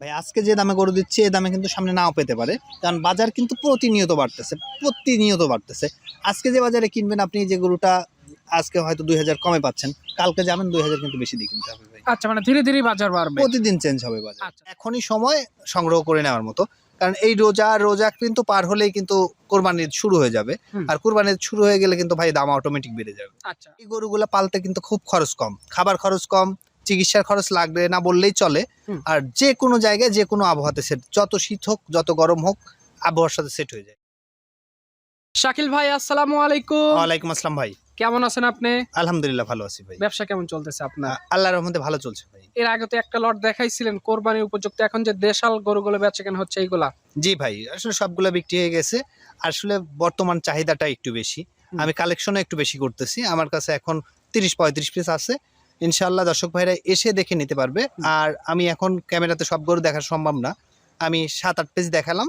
ভাই আজকে যে দামে গরু দিচ্ছে এই দামে কিন্তু সামনে নাও পেতে পারে। কারণ বাজার কিন্তু প্রতিনিয়ত বাড়তেছে প্রতিনিয়ত বাড়তেছে। আজকে যে বাজারে কিনবেন আপনি যে গরুটা আজকে হয়তো দুই হাজার কমে পাচ্ছেন কালকে যাবেন দুই হাজার কিন্তু বেশি দিয়ে কিনতে হবে ভাই। আচ্ছা মানে ধীরে ধীরে বাজার বাড়বে। প্রতিদিন চেঞ্জ হবে বাজার। আচ্ছা। এখনই সময় সংগ্রহ করে নেওয়ার মতো। কারণ এই রোজা রোজা কিন্তু পার হলেই কিন্তু কোরবানির শুরু হয়ে যাবে। আর কোরবানির শুরু হয়ে গেলে কিন্তু ভাই দাম অটোমেটিক বেড়ে যাবে। আচ্ছা। এই গরুগুলো পালতে কিন্তু খুব খরচ কম। খাবার খরচ কম চিকিৎসার খরচ লাগবে না বললেই চলে। আর যে কোনো জায়গায় যে কোনো আবহাওয়াতে সেট যত শীত হোক যত গরম হোক আবহাওয়ার সাথে সেট হয়ে যায়। শাকিল ভাই আসসালামু আলাইকুম। ওয়ালাইকুম আসসালাম ভাই। কেমন আছেন আপনি? আলহামদুলিল্লাহ ভালো আছি ভাই। ব্যবসা কেমন চলতেছে আপনার? আল্লাহর রহমতে ভালো চলছে ভাই। এর আগে তো একটা লট দেখাইছিলেন কোরবানির উপযুক্ত এখন যে দেশাল গরুগুলো বেচে কেন হচ্ছে এইগুলা। জি ভাই আসলে সবগুলো বিক্রি হয়ে গেছে। আসলে বর্তমান চাহিদাটা একটু বেশি। আমি কালেকশনও একটু বেশি করতেছি। আমার কাছে এখন তিরিশ পঁয়ত্রিশ পিস আছে। ইনশাল্লাহ দর্শক ভাইরা এসে দেখে নিতে পারবে। আর আমি এখন ক্যামেরাতে সব গরু দেখা সম্ভব না। আমি সাত আট পেজ দেখালাম।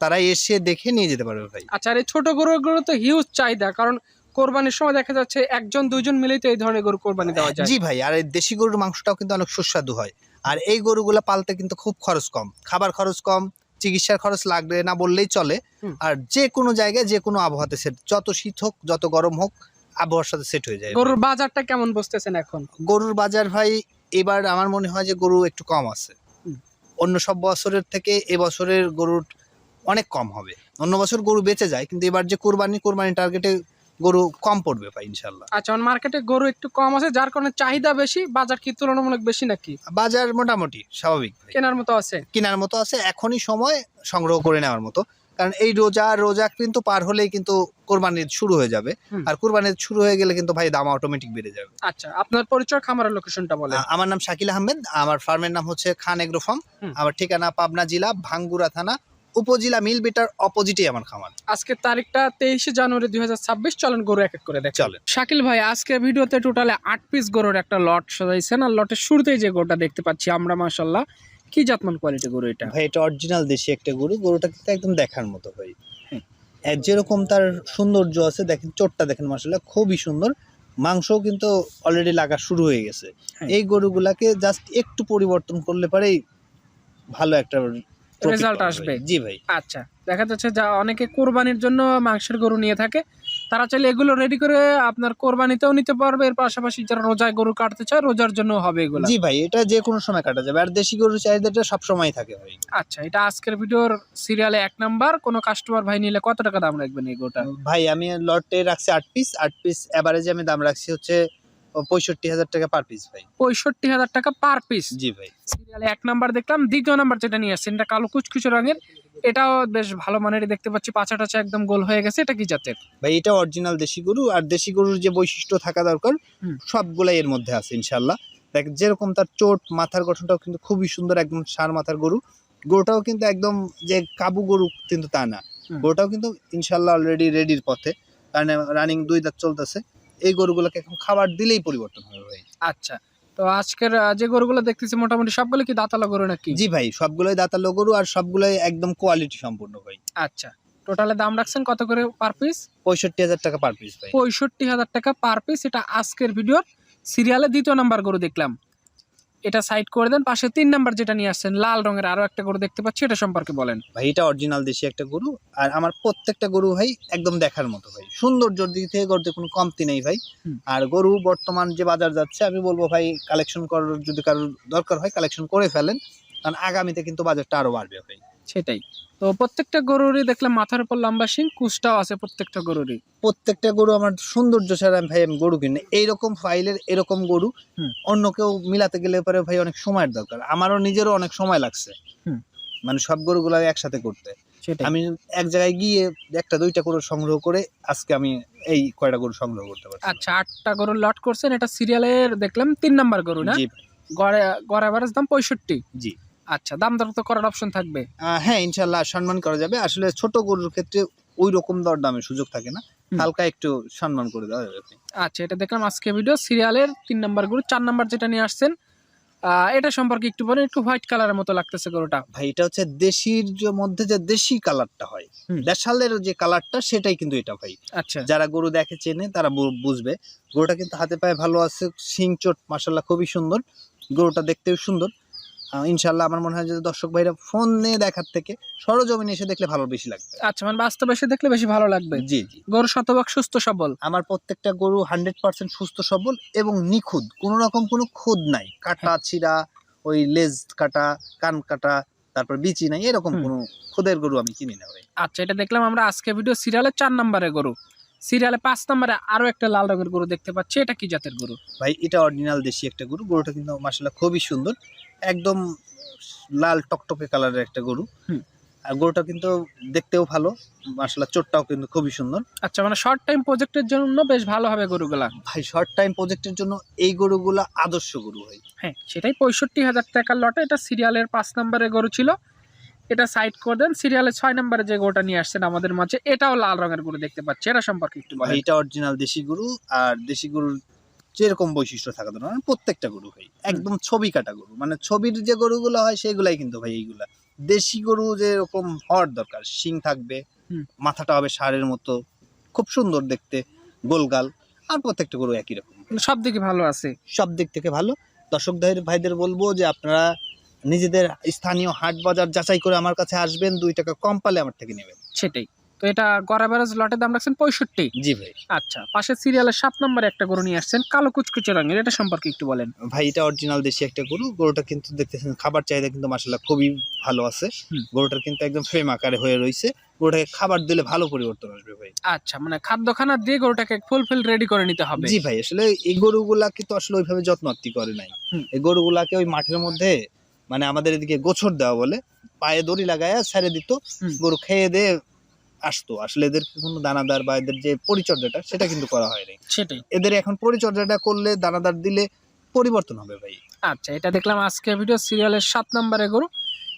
তারা এসে দেখে নিয়ে যেতে পারবে ভাই। আচ্ছা আর এই ছোট গরুগুলো তো হিউজ চাহিদা কারণ কোরবানির সময় দেখা যাচ্ছে একজন দুইজন মিলেই তো এই ধরনের গরু কোরবানি দেওয়া যায়। জি ভাই আর এই দেশি গরুর মাংসটাও কিন্তু অনেক সুস্বাদু হয়। আর এই গরুগুলো পালতে কিন্তু খুব খরচ কম। খাবার খরচ কম চিকিৎসার খরচ লাগবে না বললেই চলে। আর যে কোনো জায়গায় যে কোনো আবহাওয়াতে সেট যত শীত হোক যত গরম হোক আবহাওয়ার সাথে সেট হয়ে যায়। গরুর বাজারটা কেমন বসতেছেন এখন? গরুর বাজার ভাই এবার আমার মনে হয় যে গরু একটু কম আছে। অন্য সব বছরের থেকে এবছরের গরুর অনেক কম হবে। অন্য বছর গরু বেঁচে যায় কিন্তু এবার যে কোরবানি কোরবানি টার্গেটে গরু কম পড়বে ভাই ইনশাল্লাহ আচ্ছা মার্কেটে গরু একটু কম আছে যার কারণে চাহিদা বেশি বাজার কি তুলনামূলক বেশি নাকি? বাজার মোটামুটি স্বাভাবিক ভাই। কেনার মতো আছে? কেনার মতো আছে এখনই সময় সংগ্রহ করে নেওয়ার মতো। কারণ এই রোজা রোজা কিন্তু পার হলেই কিন্তু কোরবানির শুরু হয়ে যাবে। আর কোরবানির শুরু হয়ে গেলে কিন্তু ভাই দাম অটোমেটিক বেড়ে যাবে। আচ্ছা আপনার পরিচয় খামারের লোকেশনটা বলেন। আমার নাম শাকিল আহমেদ আমার ফার্মের নাম হচ্ছে খান এগ্রো ফার্ম আমার ঠিকানা পাবনা জেলা ভাঙ্গুরা থানা উপজেলা মিল বিটার অপোজিটে আমার খামার। আজকের তারিখটা তেইশে জানুয়ারি দুই হাজার ছাব্বিশ চলেন গরু এক এক করে দেখ চলে শাকিল ভাই আজকে ভিডিওতে টোটালে আট পিস গরুর একটা লট সাজাইছেন আর লটের শুরুতেই যে গরুটা দেখতে পাচ্ছি আমরা মাশাল্লাহ কি জাতমান কোয়ালিটি গরু এটা? ভাই এটা অরিজিনাল দেশি একটা গরু। গরুটা কিন্তু একদম দেখার মতো ভাই। যেরকম তার সৌন্দর্য আছে দেখেন চোটটা দেখেন মাসাল্লাহ খুবই সুন্দর। মাংসও কিন্তু অলরেডি লাগা শুরু হয়ে গেছে। হ্যাঁ। এই গরুগুলাকে জাস্ট একটু পরিবর্তন করলে পারেই ভালো একটা পাবে আসবে। জি ভাই। আচ্ছা দেখা যাচ্ছে যা অনেকে কোরবানির জন্য মাংসের গরু নিয়ে থাকে। তারা চাইলে এগুলো রেডি করে আপনার কোরবানিতেও নিতে পারবে। এর পাশাপাশি যারা রোজায় গরু কাটতে চায় রোজার জন্য হবে এগুলো। জি ভাই এটা যে কোনো সময় কাটা যাবে। আর দেশি গরুর চাহিদাটা সব সময় থাকে ভাই। আচ্ছা এটা আজকের ভিডিওর সিরিয়ালে এক নাম্বার। কোনো কাস্টমার ভাই নিলে কত টাকা দাম রাখবেন এই গোটা ভাই আমি লটে রাখছি আট পিস আট পিস এভারেজে আমি দাম রাখছি হচ্ছে পঁয়ষট্টি হাজার টাকা পার পিস ভাই। পঁয়ষট্টি হাজার টাকা পার পিস জি ভাই। সিরিয়ালে এক নাম্বার দেখলাম দ্বিতীয় নাম্বার যেটা নিয়ে আসছেন এটা কালো কুচকুচে রঙের। এটাও বেশ ভালো মানেরই দেখতে পাচ্ছি পাছা টাচা একদম গোল হয়ে গেছে এটা কি জাতের? ভাই এটা অরিজিনাল দেশি গরু আর দেশি গরুর যে বৈশিষ্ট্য থাকা দরকার সবগুলাই এর মধ্যে আছে ইনশাল্লাহ দেখ যেরকম তার চোট মাথার গঠনটাও কিন্তু খুবই সুন্দর একদম সার মাথার গরু। গরুটাও কিন্তু একদম যে কাবু গরু কিন্তু তা না। গরুটাও কিন্তু ইনশাল্লাহ অলরেডি রেডির পথে। কারণ রানিং দুই দাঁত চলতেছে। এই গরুগুলোকে এখন খাবার দিলেই পরিবর্তন হবে ভাই আচ্ছা তো আজকের যে গরুগুলো দেখতেছি মোটামুটি সবগুলো কি দাতালো গরু নাকি? জি ভাই সবগুলোই দাঁতালো গরু আর সবগুলোই একদম কোয়ালিটি সম্পূর্ণ ভাই। আচ্ছা টোটালে দাম রাখছেন কত করে পার পিস পঁয়ষট্টি হাজার টাকা পার পিস ভাই। পঁয়ষট্টি হাজার টাকা পার পিস এটা আজকের ভিডিওর সিরিয়ালে দ্বিতীয় নাম্বার গরু দেখলাম। এটা সাইড করে দেন পাশে তিন নাম্বার যেটা নিয়ে আসছেন লাল রঙের আরও একটা গরু দেখতে পাচ্ছি এটা সম্পর্কে বলেন। ভাই এটা অরিজিনাল দেশি একটা গরু আর আমার প্রত্যেকটা গরু ভাই একদম দেখার মতো ভাই। সৌন্দর্যর দিক থেকে গরুতে কোনো কমতি নেই ভাই। আর গরু বর্তমান যে বাজার যাচ্ছে আমি বলব ভাই কালেকশন করার যদি কারোর দরকার হয় কালেকশন করে ফেলেন কারণ আগামীতে কিন্তু বাজারটা আরও বাড়বে ভাই। সেটাই। তো প্রত্যেকটা গরুরই দেখলাম মাথার উপর লম্বা সিং কুচটাও আছে প্রত্যেকটা গরুরই। প্রত্যেকটা গরু আমার সৌন্দর্য ছাড়া আমি ভাই আমি গরু কিনি এইরকম ফাইলের এরকম গরু অন্য কেউ মিলাতে গেলে পরে ভাই অনেক সময়ের দরকার। আমারও নিজেরও অনেক সময় লাগছে। মানে সব গরুগুলো একসাথে করতে। আমি এক জায়গায় গিয়ে একটা দুইটা গরু সংগ্রহ করে আজকে আমি এই কয়টা গরু সংগ্রহ করতে পারছি। আচ্ছা আটটা গরুর লট করছেন। এটা সিরিয়ালের দেখলাম তিন নাম্বার গরু না? গড়ে গড় অ্যাভারেজ দাম পঁয়ষট্টি। জি। আচ্ছা দাম দর তো করার অপশন থাকবে। হ্যাঁ ইনশাল্লাহ সম্মান করা যাবে। আসলে ছোট গরুর ক্ষেত্রে ওই রকম দর দামের সুযোগ থাকে না। হালকা একটু সম্মান করে দেওয়া যাবে। আচ্ছা এটা দেখলাম আজকে ভিডিও সিরিয়ালের তিন নাম্বার গরু চার নাম্বার যেটা নিয়ে আসছেন এটা সম্পর্কে একটু বলেন একটু হোয়াইট কালারের মতো লাগতেছে গরুটা। ভাই এটা হচ্ছে দেশির মধ্যে যে দেশি কালারটা হয়। দেশালের যে কালারটা সেটাই কিন্তু এটা ভাই। আচ্ছা। যারা গরু দেখে চেনে তারা বুঝবে। গরুটা কিন্তু হাতে পায়ে ভালো আছে শিং চোট মাসাল্লাহ খুবই সুন্দর। গরুটা দেখতেও সুন্দর। ইনশাল্লাহ আমার মনে হয় যে দর্শক ভাইরা ফোনে দেখার থেকে সরজমিনে এসে দেখলে ভালো বেশি লাগবে। আচ্ছা মানে বাস্তবে এসে দেখলে বেশি ভালো লাগবে? জি জি। গরু শতভাগ সুস্থ সবল? আমার প্রত্যেকটা গরু হান্ড্রেড পার্সেন্ট সুস্থ সবল এবং নিখুঁত। কোনো রকম কোনো খুদ নাই। কাটা ছিঁড়া ওই লেজ কাটা কান কাটা তারপর বিচি নাই এরকম কোনো খুদের গরু আমি কিনি না ভাই। আচ্ছা এটা দেখলাম আমরা আজকে ভিডিও সিরিয়ালে চার নম্বরে গরু। সিরিয়ালে পাঁচ নম্বরে আরও একটা লাল রঙের গরু দেখতে পাচ্ছি। এটা কি জাতের গরু? ভাই এটা অরিজিনাল দেশি একটা গরু। গরুটা কিন্তু মাসাল্লাহ খুবই সুন্দর। একদম লাল টকটকে কালারের একটা গরু। হুম। আর গরুটা কিন্তু দেখতেও ভালো মাসাল্লাহ চোটটাও কিন্তু খুবই সুন্দর। আচ্ছা মানে শর্ট টাইম প্রজেক্টের জন্য বেশ ভালো হবে গরুগুলা। ভাই শর্ট টাইম প্রজেক্টের জন্য এই গরুগুলা আদর্শ গরু হয় হ্যাঁ সেটাই পঁয়ষট্টি হাজার টাকার লটে এটা সিরিয়ালের পাঁচ নম্বরের গরু ছিল। এটা সাইড করে দেন সিরিয়ালের ছয় নম্বরে যে গরুটা নিয়ে আসছেন আমাদের মাঝে এটাও লাল রঙের গরু দেখতে পাচ্ছি। এটা সম্পর্কে একটু বলেন। এটা অরিজিনাল দেশি গরু আর দেশি গরুর যেরকম বৈশিষ্ট্য থাকা দরকার প্রত্যেকটা গরু ভাই একদম ছবি কাটা গরু। মানে ছবির যে গরুগুলো হয় সেগুলাই কিন্তু ভাই এইগুলা। দেশি গরু যেরকম হওয়ার দরকার শিং থাকবে মাথাটা হবে সারের মতো খুব সুন্দর দেখতে গোলগাল আর প্রত্যেকটা গরু একই রকম। মানে সব দিকে ভালো আছে। সব দিক থেকে ভালো। দর্শক ভাইদের বলব যে আপনারা নিজেদের স্থানীয় হাট বাজার যাচাই করে আমার কাছে আসবেন দুই টাকা কম পালে আমার থেকে নেবেন। সেটাই। তো এটা গড় অ্যাভারেজ লটের দাম রাখছেন পঁয়ষট্টি। জি ভাই। আচ্ছা পাশের সিরিয়ালের সাত নম্বরে একটা গরু নিয়ে আসছেন কালো কুচকুচে রঙের এটা সম্পর্কে একটু বলেন। ভাই এটা অরিজিনাল দেশি একটা গরু গরুটা কিন্তু দেখতেছেন খাবার চাহিদা কিন্তু মাসাল্লাহ খুবই ভালো আছে। গরুটার কিন্তু একদম ফ্রেম আকারে হয়ে রয়েছে গরুটাকে খাবার দিলে ভালো পরিবর্তন আসবে ভাই। আচ্ছা মানে খাদ্যখানা দিয়ে গরুটাকে ফুলফিল রেডি করে নিতে হবে। জি ভাই আসলে এই গরুগুলাকে তো আসলে ওইভাবে যত্ন আত্তি করে নাই। এই গরুগুলাকে ওই মাঠের মধ্যে মানে আমাদের এদিকে গোছর দেওয়া বলে পায়ে দড়ি লাগায় ছেড়ে দিত। গরু খেয়ে দিয়ে আসতো। আসলে এদের কোনো দানাদার বা এদের যে পরিচর্যাটা সেটা কিন্তু করা হয়নি। সেটাই। এদের এখন পরিচর্যাটা করলে দানাদার দিলে পরিবর্তন হবে ভাই। আচ্ছা এটা দেখলাম আজকে ভিডিও সিরিয়ালের সাত নম্বরে গরু।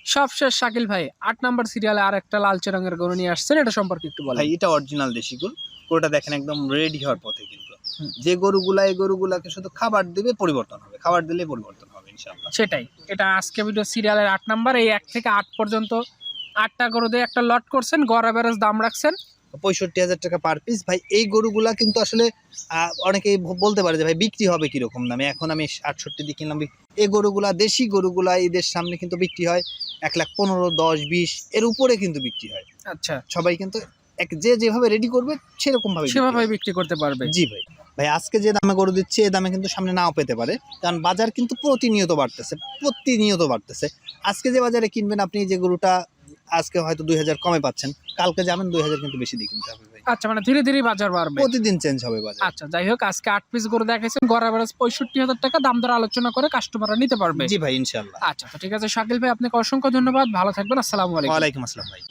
সবশেষ শাকিল ভাই আট নম্বর সিরিয়ালে আর একটা লালচে রঙের গরু নিয়ে আসছেন। এটা সম্পর্কে একটু বলেন। ভাই এটা অরিজিনাল দেশি গরু। গরুটা দেখেন একদম রেডি হওয়ার পথে কিন্তু। যে গরুগুলা এই গরুগুলাকে শুধু খাবার দিবে পরিবর্তন হবে। খাবার দিলে পরিবর্তন হবে ইনশাআল্লাহ। সেটাই। এটা আজকে ভিডিও সিরিয়ালের আট নাম্বার এই এক থেকে আট পর্যন্ত আটটা গরু দিয়ে একটা লট করছেন গড় অ্যাভারেজ দাম রাখছেন। পঁয়ষট্টি হাজার টাকা পার পিস ভাই এই গরুগুলা কিন্তু আসলে অনেকেই বলতে পারে যে ভাই বিক্রি হবে কীরকম দামে? এখন আমি আটষট্টি দিয়ে কিনলাম এই গরুগুলা দেশি গরুগুলা এদের সামনে কিন্তু বিক্রি হয় এক লাখ পনেরো দশ বিশ এর উপরে কিন্তু বিক্রি হয়। আচ্ছা। সবাই কিন্তু এক যে যেভাবে রেডি করবে সেরকম ভাবে সেভাবে বিক্রি করতে পারবে। জি ভাই। ভাই আজকে যে দামে গরু দিচ্ছে এ দামে কিন্তু সামনে নাও পেতে পারে। কারণ বাজার কিন্তু প্রতিনিয়ত বাড়তেছে প্রতিনিয়ত বাড়তেছে। আজকে যে বাজারে কিনবেন আপনি যে গরুটা আজকে হয়তো দুই হাজার কমে পাচ্ছেন। কালকে যাবেন দুই হাজার কিন্তু বেশি দিয়ে কিনতে হবে ভাই। আচ্ছা মানে ধীরে ধীরে বাজার বাড়বে। প্রতিদিন চেঞ্জ হবে বাজার। আচ্ছা যাই হোক আজকে আট পিস করে দেখাইছেন গড় অ্যাভারেজ পঁয়ষট্টি হাজার টাকা দাম দর আলোচনা করে কাস্টমাররা নিতে পারবে। জি ভাই ইনশাল্লাহ আচ্ছা তো ঠিক আছে শাকিল ভাই আপনাকে অসংখ্য ধন্যবাদ। ভালো থাকবেন আসসালামু আলাইকুম। ওয়ালাইকুম আসসালাম ভাই।